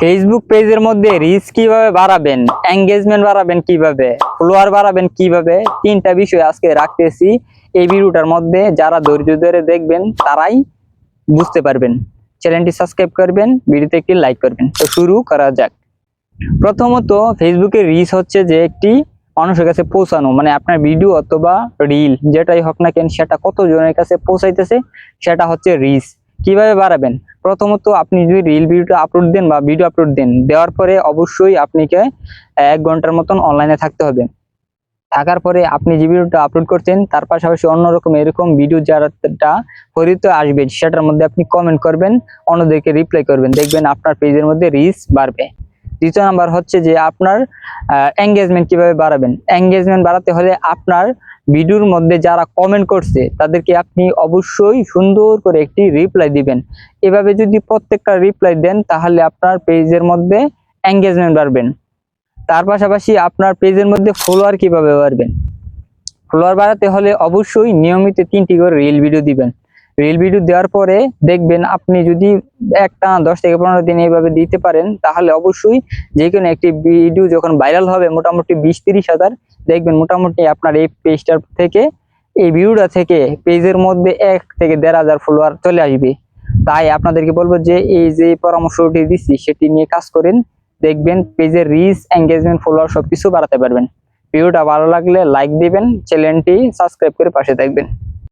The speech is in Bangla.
ফেসবুক পেজের মধ্যে রিচ কীভাবে বাড়াবেন এঙ্গেজমেন্ট বাড়াবেন কীভাবে ফলোয়ার বাড়াবেন কীভাবে, তিনটা বিষয় আজকে রাখতেছি। এই ভিডিওটার মধ্যে যারা ধৈর্য ধরে দেখবেন, তারাই বুঝতে পারবেন। চ্যানেলটি সাবস্ক্রাইব করবেন, ভিডিওতে একটি লাইক করবেন। তো শুরু করা যাক। প্রথমত ফেসবুকের রিচ হচ্ছে যে একটি মানুষের কাছে পৌঁছানো মানে আপনার ভিডিও অথবা রিল যেটাই হোক না কেন, সেটা কত জনের কাছে পৌঁছাইতেছে, সেটা হচ্ছে রিচ কীভাবে বাড়াবেন? প্রথমত আপনি যদি রিল ভিডিওটা আপলোড দেন বা ভিডিও আপলোড দেন, দেওয়ার পরে অবশ্যই আপনাকে এক ঘণ্টার মতন অনলাইনে থাকতে হবে। থাকার পরে আপনি যে ভিডিওটা আপলোড করছেন, তার পাশাপাশি অন্যরকম এরকম ভিডিও যারা হরিত আসবে, সেটার মধ্যে আপনি কমেন্ট করবেন, অন্যদেরকে রিপ্লাই করবেন। দেখবেন আপনার পেজের মধ্যে রিচ বাড়বে। দ্বিতীয় নাম্বার হচ্ছে যে আপনার এঙ্গেজমেন্ট কীভাবে বাড়াবেন? এঙ্গেজমেন্ট বাড়াতে হলে আপনার ভিডিওর মধ্যে যারা কমেন্ট করছে, তাদেরকে আপনি অবশ্যই সুন্দর করে একটি রিপ্লাই দিবেন। এভাবে যদি প্রত্যেকটা রিপ্লাই দেন, তাহলে আপনার পেজের মধ্যে এঙ্গেজমেন্ট বাড়বেন। তার পাশাপাশি আপনার পেজের মধ্যে ফলোয়ার কীভাবে বাড়বেন? ফলোয়ার বাড়াতে হলে অবশ্যই নিয়মিত তিনটি করে রিল ভিডিও দিবেন। রিল ভিডিও দেওয়ার পরে দেখবেন আপনি যদি একটা দশ থেকে পনেরো দিন এইভাবে দিতে পারেন, তাহলে অবশ্যই যে কোনো একটি ভিডিও যখন ভাইরাল হবে, মোটামুটি বিশ তিরিশ হাজার, দেখবেন মোটামুটি আপনার এই পেজটার থেকে, এই ভিডিওটা থেকে পেজের মধ্যে এক থেকে দেড় হাজার ফলোয়ার চলে আসবে। তাই আপনাদেরকে বলব যে, এই যে পরামর্শটি দিচ্ছি, সেটি নিয়ে কাজ করেন, দেখবেন পেজের রিচ এঙ্গেজমেন্ট ফলোয়ার সবকিছু বাড়াতে পারবেন। ভিডিওটা ভালো লাগলে লাইক দিবেন চ্যানেলটি সাবস্ক্রাইব করে পাশে থাকবেন।